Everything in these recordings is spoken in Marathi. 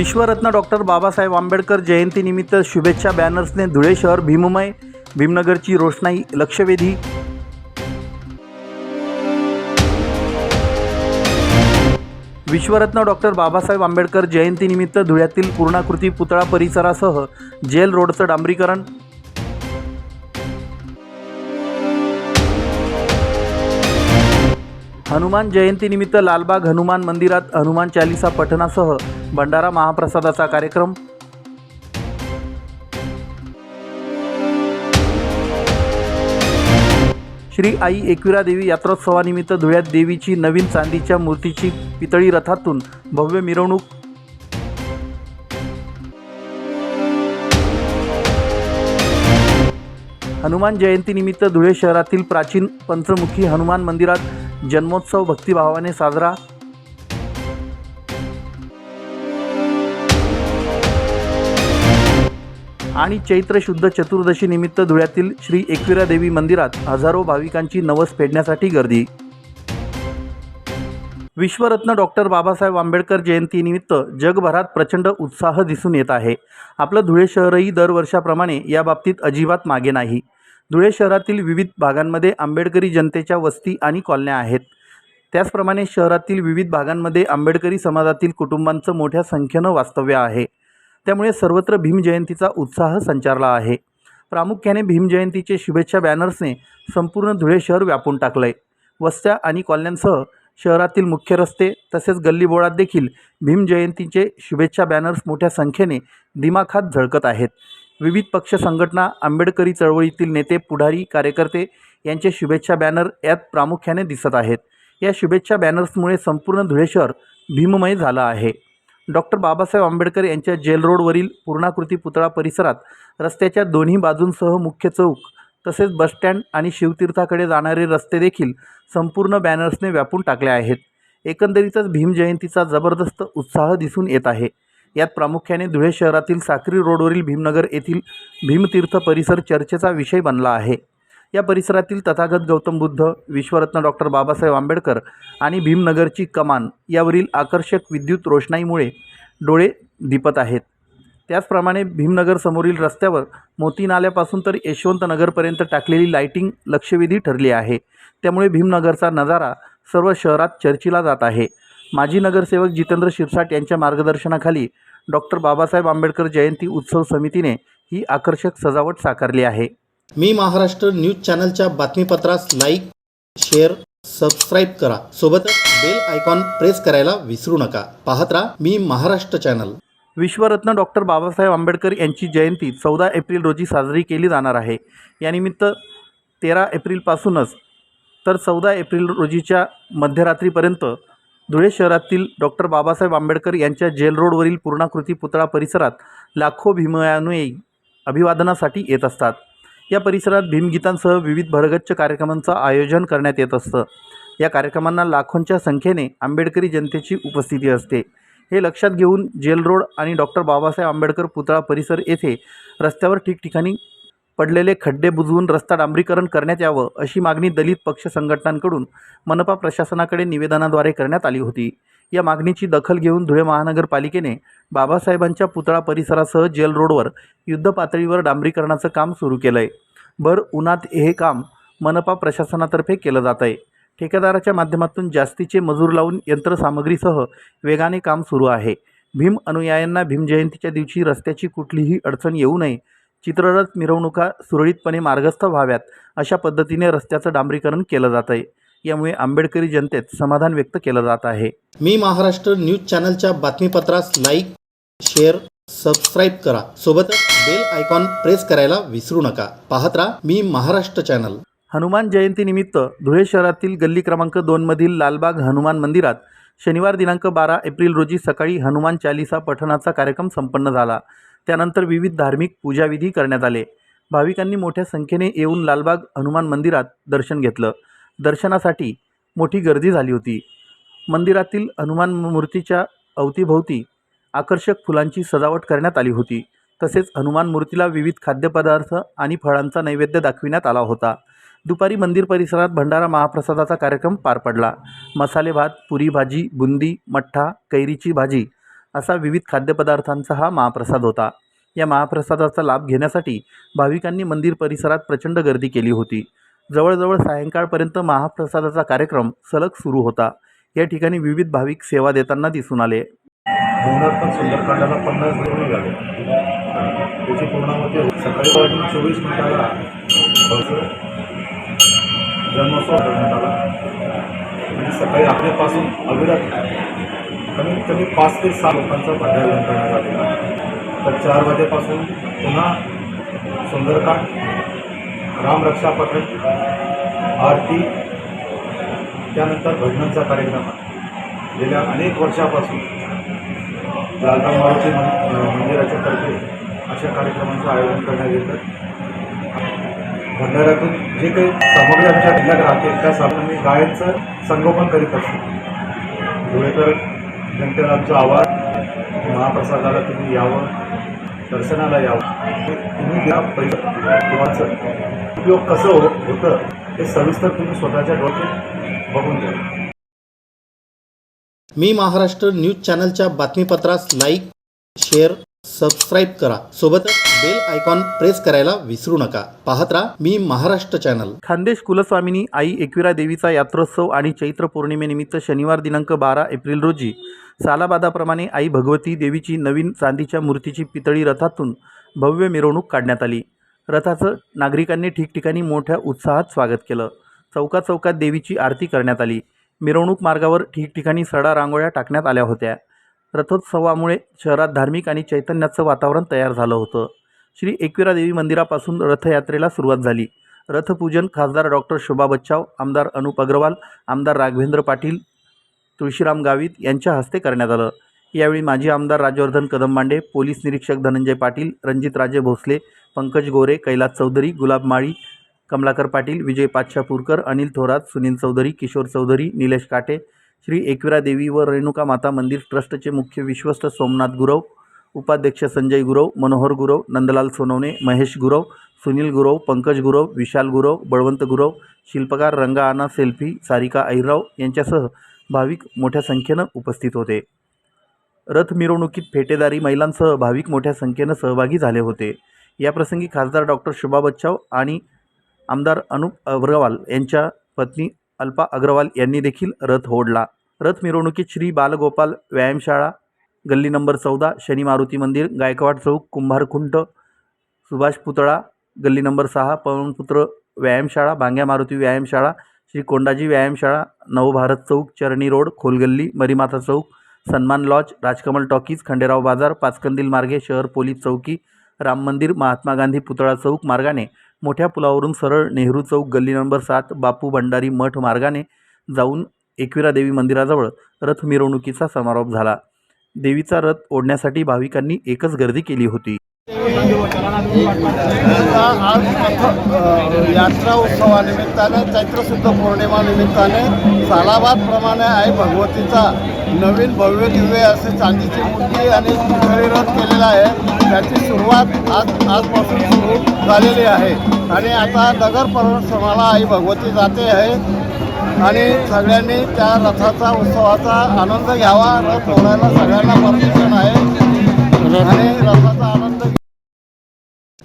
विश्वरत्न डॉक्टर बाबासाहेब आंबेडकर जयंतीनिमित्त शुभेच्छा बॅनर्सने धुळे शहर भीममय भीमनगरची रोषणाई लक्षवेधी. विश्वरत्न डॉक्टर बाबासाहेब आंबेडकर जयंतीनिमित्त धुळ्यातील पूर्णाकृती पुतळा परिसरासह जेल रोडचं डांबरीकरण. हनुमान जयंतीनिमित्त लालबाग हनुमान मंदिरात हनुमान चालिसा पठणासह भंडारा महाप्रसादाचा कार्यक्रम. श्री आई एकविरा देवी यात्रोत्सवानिमित्त धुळ्यात देवीची नवीन चांदीच्या मूर्तीची पितळी रथातून भव्य मिरवणूक. हनुमान जयंतीनिमित्त धुळे शहरातील प्राचीन पंचमुखी हनुमान मंदिरात जन्मोत्सव भक्तिभावाने साजरा. आणि चैत्र शुद्ध चतुर्दशी निमित्त धुळ्यातील श्री एकविरा देवी मंदिरात हजारो भाविकांची नवस फेडण्यासाठी गर्दी. विश्वरत्न डॉक्टर बाबासाहेब आंबेडकर जयंतीनिमित्त जगभरात प्रचंड उत्साह दिसून येत आहे. आपलं धुळे शहरही दरवर्षाप्रमाणे या बाबतीत अजिबात मागे नाही. धुळे शहरातील विविध भागांमध्ये आंबेडकरी जनतेच्या वस्ती आणि कॉलन्या आहेत. त्याचप्रमाणे शहरातील विविध भागांमध्ये आंबेडकरी समाजातील कुटुंबांचं मोठ्या संख्येनं वास्तव्य आहे. त्यामुळे सर्वत्र भीमजयंतीचा उत्साह संचारला आहे. प्रामुख्याने भीमजयंतीचे शुभेच्छा बॅनर्सने संपूर्ण धुळे शहर व्यापून टाकलं आहे वस्त्या आणि कॉलन्यांसह शहरातील मुख्य रस्ते तसेच गल्लीबोळात देखील भीमजयंतीचे शुभेच्छा बॅनर्स मोठ्या संख्येने दिमाखात झळकत आहेत. विविध पक्ष संघटना आंबेडकरी चळवळीतील नेते पुढारी कार्यकर्ते यांचे शुभेच्छा बॅनर यात प्रामुख्याने दिसत आहेत. या शुभेच्छा बॅनर्समुळे संपूर्ण धुळे शहर भीममय झालं आहे. डॉक्टर बाबासाहेब आंबेडकर यांच्या जेल रोडवरील पूर्णाकृती पुतळा परिसरात रस्त्याच्या दोन्ही बाजूंसह मुख्य चौक तसेच बसस्टँड आणि शिवतीर्थाकडे जाणारे रस्ते देखील संपूर्ण बॅनर्सने व्यापून टाकले आहेत. एकंदरीतच भीम जयंतीचा जबरदस्त उत्साह दिसून येत आहे. यात प्रामुख्याने धुळे शहरातील साक्री रोडवरील भीमनगर येथील भीमतीर्थ परिसर चर्चेचा विषय बनला आहे. या परिसरातील तथागत गौतम बुद्ध विश्वरत्न डॉक्टर बाबासाहेब आंबेडकर आणि भीमनगरची कमान यावरील आकर्षक विद्युत रोषणाईमुळे डोळे दिपत आहेत. त्याचप्रमाणे भीमनगर समोरील रस्त्यावर मोती नाल्यापासून तर यशवंत नगरपर्यंत टाकलेली लाईटिंग लक्षवेधी ठरली आहे. त्यामुळे भीमनगरचा नजारा सर्व शहरात चर्चेला जात आहे. माजी नगरसेवक जितेंद्र शिरसाट यांच्या मार्गदर्शनाखाली डॉक्टर बाबासाहेब आंबेडकर जयंती उत्सव समितीने ही आकर्षक सजावट साकारली आहे. मी महाराष्ट्र न्यूज चॅनलच्या बातमीपत्रास लाईक शेअर सबस्क्राईब करा. सोबतच बेल आयकॉन प्रेस करायला विसरू नका. पाहत राहा मी महाराष्ट्र चॅनल. विश्वरत्न डॉक्टर बाबासाहेब आंबेडकर यांची जयंती चौदा एप्रिल रोजी साजरी केली जाणार आहे. यानिमित्त तेरा एप्रिलपासूनच तर चौदा एप्रिल रोजीच्या मध्यरात्रीपर्यंत धुळे शहरातील डॉक्टर बाबासाहेब आंबेडकर यांच्या जेल रोडवरील पूर्णाकृती पुतळा परिसरात लाखो भीमयानुयायी अभिवादनासाठी येत असतात. या परिसरात भीमगीतांसह विविध भरगच्च कार्यक्रमांचं आयोजन करण्यात येत असतं. या कार्यक्रमांना लाखोंच्या संख्येने आंबेडकरी जनतेची उपस्थिती असते. हे लक्षात घेऊन जेल रोड आणि डॉक्टर बाबासाहेब आंबेडकर पुतळा परिसर येथे रस्त्यावर ठिकठिकाणी पडलेले खड्डे बुजवून रस्ता डांबरीकरण करण्यात यावं अशी मागणी दलित पक्ष संघटनांकडून मनपा प्रशासनाकडे निवेदनाद्वारे करण्यात आली होती. या मागणीची दखल घेऊन धुळे महानगरपालिकेने बाबासाहेबांच्या पुतळा परिसरासह जेल रोडवर युद्धपातळीवर डांबरीकरणाचं काम सुरू केलं आहे भर उन्हात हे काम मनपा प्रशासनातर्फे केलं जात आहे ठेकेदाराच्या माध्यमातून जास्तीचे मजूर लावून यंत्रसामग्रीसह वेगाने काम सुरू आहे. भीम अनुयायांना भीमजयंतीच्या दिवशी रस्त्याची कुठलीही अडचण येऊ नये चित्ररथ मिरवणुका सुरळीतपणे मार्गस्थ व्हाव्यात अशा पद्धतीने रस्त्याचं डांबरीकरण केलं जात आहे. यामुळे आंबेडकरी जनतेत समाधान व्यक्त केलं जात आहे. मी महाराष्ट्र न्यूज चॅनलच्या बातमीपत्रास लाईक शेअर सबस्क्राईब करा. सोबतच बेल आयकॉन प्रेस करायला विसरू नका. पाहत राहा मी महाराष्ट्र चॅनल. हनुमान जयंतीनिमित्त धुळे शहरातील गल्ली क्रमांक दोनमधील लालबाग हनुमान मंदिरात शनिवार दिनांक बारा एप्रिल रोजी सकाळी हनुमान चालिसा पठणाचा कार्यक्रम संपन्न झाला. त्यानंतर विविध धार्मिक पूजाविधी करण्यात आले. भाविकांनी मोठ्या संख्येने येऊन लालबाग हनुमान मंदिरात दर्शन घेतलं. दर्शनासाठी मोठी गर्दी झाली होती. मंदिरातील हनुमान मूर्तीच्या अवतीभोवती आकर्षक फुलांची सजावट करण्यात आली होती. तसेच हनुमान मूर्तीला विविध खाद्यपदार्थ आणि फळांचा नैवेद्य दाखविण्यात आला होता. दुपारी मंदिर परिसरात भंडारा महाप्रसादाचा कार्यक्रम पार पडला. मसाले भात पुरी भाजी बुंदी मठ्ठा कैरीची भाजी असा विविध खाद्यपदार्थांचा हा महाप्रसाद होता. या महाप्रसादाचा लाभ घेण्यासाठी भाविकांनी मंदिर परिसरात प्रचंड गर्दी केली होती. जवळजवळ सायंकाळपर्यंत महाप्रसादाचा कार्यक्रम सलग सुरू होता. या ठिकाणी विविध भाविक सेवा देताना दिसून आले. पण सुंदरकांडाला पन्नास दिवस झाले त्याची पूर्णामध्ये सकाळी वाजून चोवीस मिनिटाला जन्मोत्सव करण्यात आला. आणि सकाळी आपल्यापासून अविरत कमीत कमी पाच ते सहा लोकांचा भंडारण करण्यात आलेला तर चार वाजेपासून पुन्हा सुंदरकांड रामरक्षा पथक आरती त्यानंतर भजनांचा कार्यक्रम आहे. गेल्या अनेक वर्षापासून लालबाग मंदिराच्या तर्फे अशा कार्यक्रमांचं आयोजन करण्यात येतं. भंडाऱ्यातून जे काही सामग्री आमच्या जिल्ह्यात राहते त्या सामग्री गायचं संगोपन करीत असतो. धुळेकर जनतेला आमचं आवाज महाप्रसादाला तुम्ही यावं दर्शनाला यावं. तुम्ही या पैशाचं उपयोग कसं हो-, होतं हे सविस्तर तुम्ही स्वतःच्या डोक्यात बघून घ्या. मी महाराष्ट्र न्यूज चॅनलच्या बातमीपत्रास लाईक शेअर सबस्क्राईब करा. सोबतच बेल आयकॉन प्रेस करायला विसरू नका. पाहत राहा मी महाराष्ट्र चॅनल खानदेश कुलस्वामिनी आई एकविरा देवीचा यात्रोत्सव आणि चैत्र पौर्णिमेनिमित्त शनिवार दिनांक बारा एप्रिल रोजी सालाबादाप्रमाणे आई भगवती देवीची नवीन चांदीच्या मूर्तीची पितळी रथातून भव्य मिरवणूक काढण्यात आली. रथाचं नागरिकांनी ठिकठिकाणी मोठ्या उत्साहात स्वागत केलं. चौका चौकात देवीची आरती करण्यात आली. मिरवणूक मार्गावर ठिकठिकाणी सडा रांगोळ्या टाकण्यात आल्या होत्या. रथोत्सवामुळे शहरात धार्मिक आणि चैतन्याचं वातावरण तयार झालं होतं. श्री एकविरा देवी मंदिरापासून रथयात्रेला सुरुवात झाली. रथपूजन खासदार डॉक्टर शोभा बच्चाव आमदार अनुप अग्रवाल आमदार राघवेंद्र पाटील तुळशीराम गावित यांच्या हस्ते करण्यात आलं. यावेळी माजी आमदार राजवर्धन कदमबांडे पोलीस निरीक्षक धनंजय पाटील रणजितराजे भोसले पंकज गोरे कैलास चौधरी गुलाब माळी कमलाकर पाटील विजय पातशापूरकर अनिल थोरात सुनील चौधरी किशोर चौधरी निलेश काटे श्री एकविरा देवी व रेणुका माता मंदिर ट्रस्टचे मुख्य विश्वस्त सोमनाथ गुरव उपाध्यक्ष संजय गुरव मनोहर गुरव नंदलाल सोनवणे महेश गुरव सुनील गुरव पंकज गुरव विशाल गुरव बळवंत गुरव शिल्पकार रंगा आना सेल्फी सारिका ऐराव यांच्यासह भाविक मोठ्या संख्येनं उपस्थित होते. रथ मिरवणुकीत फेटेदारी महिलांसह भाविक मोठ्या संख्येनं सहभागी झाले होते. याप्रसंगी खासदार डॉक्टर शुभा बच्चाव आणि आमदार अनुप अग्रवाल यांच्या पत्नी अल्पा अग्रवाल यांनी देखील रथ ओढला. रथ मिरवणुकीत श्री बालगोपाल व्यायामशाळा गल्ली नंबर चौदा शनी मारुती मंदिर गायकवाड चौक कुंभारखुंट सुभाष पुतळा गल्ली नंबर सहा पवनपुत्र व्यायामशाळा बांग्या मारुती व्यायामशाळा श्री कोंडाजी व्यायामशाळा नवभारत चौक चरणी रोड खोलगल्ली मरीमाता चौक सन्मान लॉज राजकमल टॉकीज खंडेराव बाजार पाचकंदील मार्गे शहर पोलीस चौकी राम मंदिर महात्मा गांधी पुतळा चौक मार्गाने मोठ्या पुलावरून सरळ नेहरू चौक गल्ली नंबर सात बापू भंडारी मठ मार्गाने जाऊन एकविरा देवी मंदिराजवळ रथ मिरवणुकीचा समारोप झाला. देवीचा रथ ओढण्यासाठी भाविकांनी एकच गर्दी केली होती. आज यात्रा उत्सवानिमित्ताने चैत्र शुद्ध पौर्णिमा निमित्ताने सालाबादप्रमाणे आहे भगवतीचा नवीन भव्य दिव्य असे चांदीची मूर्ती आणि रथ केलेला आहे. त्याची सुरुवात आज आजपासून सुरू झालेली आहे. आणि आता नगर परिश्रमाला आई भगवती जाते आहे. आणि सगळ्यांनी त्या रथाचा उत्सवाचा आनंद घ्यावा. रथ ओढायला सगळ्यांना परमिशन आहे. आणि रथाचा आनंद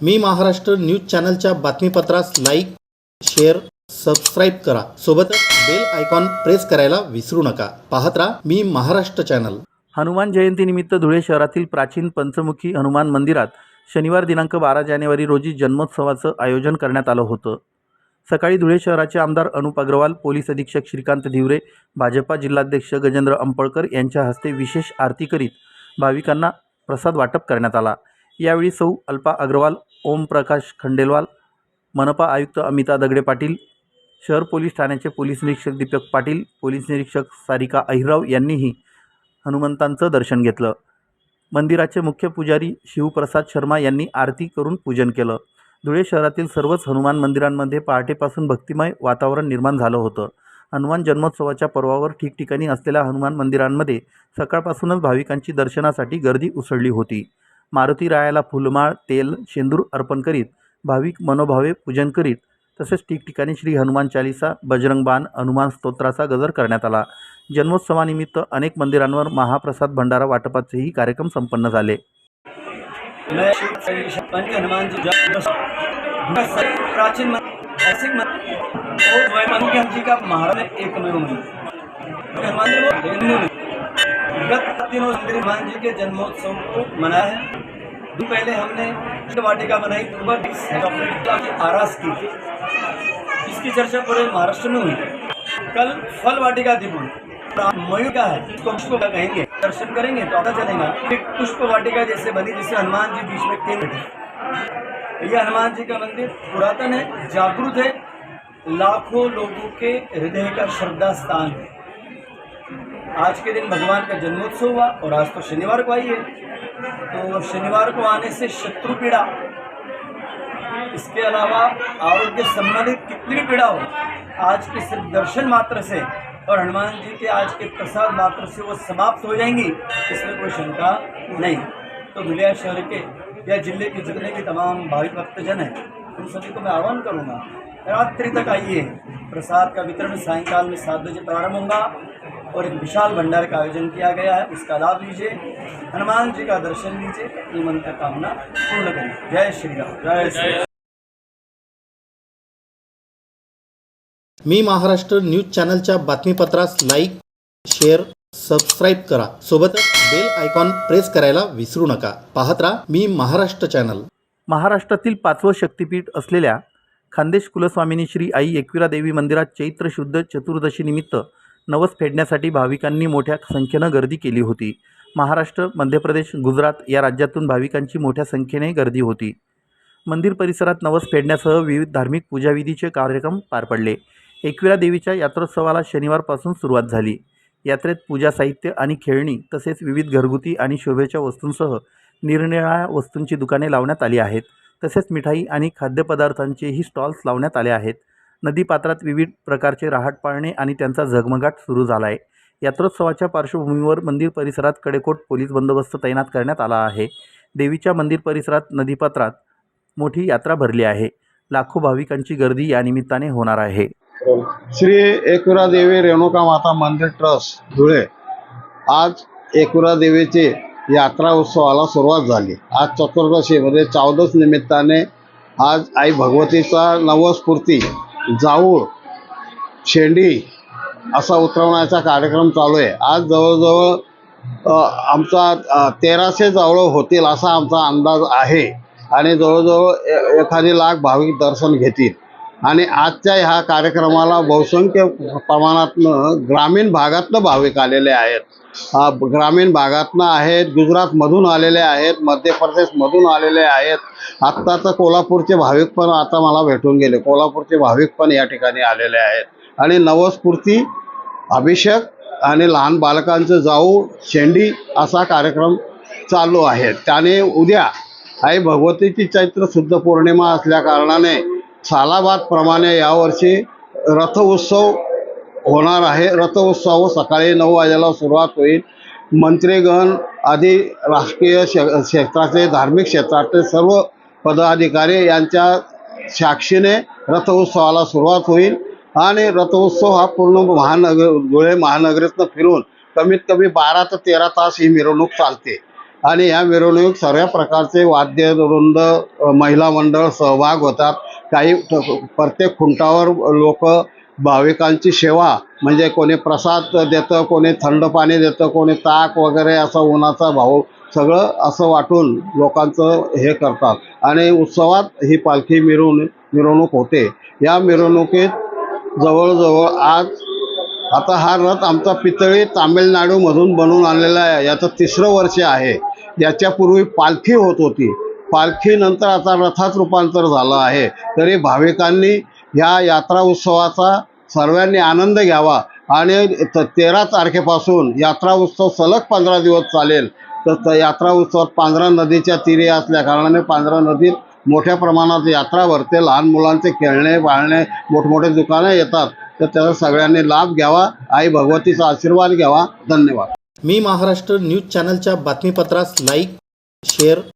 मी महाराष्ट्र न्यूज चॅनलच्या बातमीपत्रास लाईक शेअर सबस्क्राईब करा. सोबतच बेल आयकॉन प्रेस करायला विसरू नका. पाहत राहा मी महाराष्ट्र चॅनल. हनुमान जयंतीनिमित्त धुळे शहरातील प्राचीन पंचमुखी हनुमान मंदिरात शनिवार दिनांक बारा जानेवारी रोजी जन्मोत्सवाचं आयोजन करण्यात आलं होतं. सकाळी धुळे शहराचे आमदार अनुप अग्रवाल पोलीस अधीक्षक श्रीकांत धिवरे भाजपा जिल्हाध्यक्ष गजेंद्र अंपळकर यांच्या हस्ते विशेष आरती करीत भाविकांना प्रसाद वाटप करण्यात आला. यावेळी सौ अल्पा अग्रवाल ओमप्रकाश खंडेलवाल मनपा आयुक्त अमिता दगडे पाटील शहर पोलीस ठाण्याचे पोलीस निरीक्षक दीपक पाटील पोलीस निरीक्षक सारिका अहिरराव यांनीही हनुमंतांचं दर्शन घेतलं. मंदिराचे मुख्य पुजारी शिवप्रसाद शर्मा यांनी आरती करून पूजन केलं. धुळे शहरातील सर्वच हनुमान मंदिरांमध्ये पहाटेपासून भक्तिमय वातावरण निर्माण झालं होतं. हनुमान जन्मोत्सवाच्या पर्वावर ठिकठिकाणी असलेल्या हनुमान मंदिरांमध्ये सकाळपासूनच भाविकांची दर्शनासाठी गर्दी उसळली होती. मारुती रायाला फुलमाळ तेल शेंदूर अर्पण करीत भाविक मनोभावे पूजन करीत तसेच ठिकठिकाणी श्री हनुमान चालिसा बजरंग बाण हनुमान स्तोत्राचा गजर करण्यात आला. जन्मोत्सवानिमित्त अनेक मंदिरांवर महाप्रसाद भंडारा वाटपाचेही कार्यक्रम संपन्न झाले. प्राचीन गत दिनों हनुमान जी के जन्मोत्सव को मनाया है पहले हमने वाटिका बनाई आरास की थी इसकी चर्चा पूरे महाराष्ट्र में हुई। कल फल वाटिका थी पूरी मयूर का है इसको पुष्प का कहेंगे, दर्शन करेंगे तो पता चलेगा कि पुष्प वाटिका जैसे बनी, जिसे हनुमान जी बीच में केंद्र थे यह हनुमान जी का मंदिर पुरातन है, जागृत है, लाखों लोगों के हृदय का श्रद्धा स्थान है। आज के दिन भगवान का जन्मोत्सव हुआ और आज तो शनिवार को आई है। तो शनिवार को आने से शत्रु पीड़ा इसके अलावा आरोग्य संबंधित कितनी भी पीड़ा हो, आज के सिर्फ़ दर्शन मात्र से और हनुमान जी के आज के प्रसाद मात्र से वो समाप्त हो जाएँगी, इसमें कोई शंका नहीं। तो दुलिया शहर के या ज़िले के जितने भी तमाम भावी भक्तजन हैं, उन सभी को मैं आह्वान करूँगा, रात्रि तक आइए, प्रसाद का वितरण सायंकाल में सात बजे प्रारंभ होगा और एक विशाल भंडार का आयोजन किया गया है, उसका लाभ लीजिए, हनुमान जी का दर्शन लीजिए अपनी मन का कामना पूर्ण करिए जय श्री राम। जय श्री मी महाराष्ट्र न्यूज चॅनलच्या बातमीपत्रास लाईक शेअर सबस्क्राईब करा. सोबतच बेल आयकॉन प्रेस करायला विसरू नका. पाहत राहा मी महाराष्ट्र चॅनल. महाराष्ट्रातील पाचवं शक्तिपीठ असलेल्या खानदेश कुलस्वामिनी श्री आई एकविरा देवी मंदिरात चैत्र शुद्ध चतुर्दशीनिमित्त नवस फेडण्यासाठी भाविकांनी मोठ्या संख्येनं गर्दी केली होती. महाराष्ट्र मध्य प्रदेश गुजरात या राज्यातून भाविकांची मोठ्या संख्येने गर्दी होती. मंदिर परिसरात नवस फेडण्यासह विविध धार्मिक पूजाविधीचे कार्यक्रम पार पडले. एकविरा देवीच्या यात्रोत्सवाला शनिवारपासून सुरुवात झाली. यात्रेत पूजा साहित्य आणि खेळणी तसेच विविध घरगुती आणि शोभेच्या वस्तूंसह निरनिराळ्या वस्तूंची दुकाने लावण्यात आली आहेत. तसेच मिठाई आणि खाद्यपदार्थांचेही स्टॉल्स लावण्यात आले आहेत. नदीपात्रात विविध प्रकारचे रहाट पाळणे आणि त्यांचा झगमगाट सुरू झाला आहे यात्रोत्सवाच्या पार्श्वभूमीवर मंदिर परिसरात कडेकोट पोलीस बंदोबस्त तैनात करण्यात आला आहे. देवीच्या मंदिर परिसरात नदीपात्रात मोठी यात्रा भरली आहे. लाखो भाविकांची गर्दी या निमित्ताने होणार आहे. श्री एकुरा देवी रेणुका माता मंदिर ट्रस्ट धुळे. आज एकुरा देवीचे यात्रा उत्सवाला सुरुवात झाली. आज चतुर्दशी म्हणजे चौदस निमित्ताने आज आई भगवतीचा नवस्फूर्ती जाऊळ शेंडी असा उतरवण्याचा कार्यक्रम चालू आहे. आज जवळजवळ आमचा तेराशे जवळ होतील असा आमचा अंदाज आहे. आणि जवळजवळ ए- एखादी लाख भाविक दर्शन घेतील. आणि आजच्या ह्या कार्यक्रमाला बहुसंख्य प्रमाणातनं ग्रामीण भागातनं भाविक आलेले आहेत. ग्रामीण भागातनं आहेत गुजरातमधून आलेले आहेत मध्य प्रदेशमधून आलेले आहेत. आत्ता तर कोल्हापूरचे भाविक पण आता मला भेटून गेले. कोल्हापूरचे भाविक पण या ठिकाणी आलेले आहेत. आणि नवस्फूर्ती अभिषेक आणि लहान बालकांचं जाऊ शेंडी असा कार्यक्रम चालू आहे. त्याने उद्या आई भगवतीची चैत्र शुद्ध पौर्णिमा असल्या कारणाने सालाबादप्रमाणे यावर्षी रथ उत्सव होणार आहे. रथ उत्सव सकाळी नऊ वाजेला सुरुवात होईल. मंत्रीगण आदी राजकीय क्षे क्षेत्राचे धार्मिक क्षेत्रातले सर्व पदाधिकारी यांच्या साक्षीने रथ उत्सवाला सुरुवात होईल. आणि रथोत्सव हा पूर्ण महानगर धुळे महानगरीतनं फिरून कमीत कमी बारा ते तेरा तास ही मिरवणूक चालते. आणि या मिरवणूक सर्व प्रकारचे वाद्यवृंद अ, महिला मंडळ सहभाग होतात. काही प्रत्येक खुंटावर लोक भाविकांची सेवा म्हणजे कोणी प्रसाद देतं कोणी थंड पाणी देतं कोणी ताक वगैरे असा उन्हाचा भाऊ सगळं असं वाटून लोकांचं हे करतात. आणि उत्सवात ही पालखी मिरवणूक मिरवणूक होते. या मिरवणुकीत जवळजवळ आज आता हा रथ आमचा पितळी तामिळनाडूमधून बनवून आणलेला आहे. याचं तिसरं वर्ष आहे. याच्यापूर्वी पालखी होत होती. पालखीनंतर आता रथात रूपांतर झालं आहे. तरी भाविकांनी ह्या यात्रा उत्सवाचा सर्वांनी आनंद घ्यावा आणि त- तेरा तारखेपासून यात्रा उत्सव सलग पंधरा दिवस चालेल. तर त- यात्रा उत्सवात पांढरा नदीच्या तीरी असल्या कारणाने पांढरा नदीत मोठ्या प्रमाणात यात्रा भरते. लहान मुलांचे खेळणे पाळणे मोठमोठे दुकानं येतात. तर त्याचा सगळ्यांनी लाभ घ्यावा. आई भगवतीचा आशीर्वाद घ्यावा. धन्यवाद. मी महाराष्ट्र न्यूज चॅनलच्या बातमीपत्रास लाईक शेअर